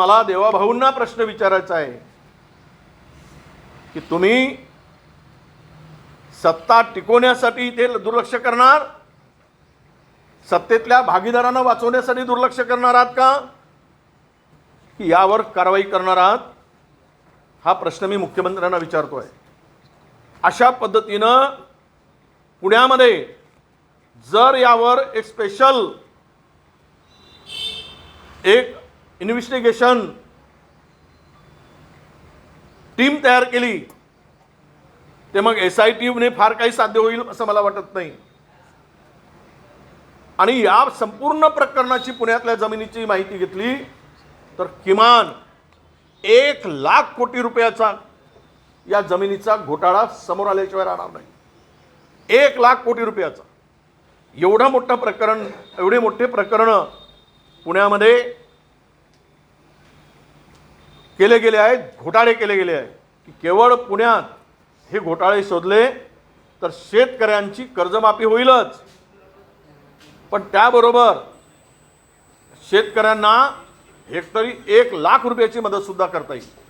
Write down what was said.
मला देवाभाऊंना प्रश्न विचारायचा आहे. की तुम्ही सत्ता टिकवण्यासाठी इथे दुर्लक्ष करणार? सत्तेतल्या भागीदारांना वाचवण्यासाठी दुर्लक्ष करणार आहात का? की यावर कारवाई करणार आहात? हा प्रश्न मी मुख्यमंत्र्यांना विचारतोय. अशा पद्धतीनं पुण्यामध्ये जर यावर एक स्पेशल एक इन्व्हेस्टिगेशन टीम तयार केली. ते मग एस आय टीने फार काही साध्य होईल असं मला वाटत नाही. आणि या संपूर्ण प्रकरणाची पुण्यातल्या जमिनीची माहिती घेतली तर किमान एक लाख कोटी रुपयाचा या जमिनीचा घोटाळा समोर आल्याशिवाय राहणार नाही. एक लाख कोटी रुपयाचा. एवढं मोठं प्रकरण एवढे मोठे प्रकरणं पुण्यामध्ये केले गेले आहेत घोटाळे केले गेले आहेत. की केवळ पुण्यात हे घोटाळे शोधले तर शेतकऱ्यांची कर्जमाफी होईलच. पण त्याबरोबर शेतकऱ्यांना हेक्टरी एक लाख रुपयाची मदत सुद्धा करता येईल.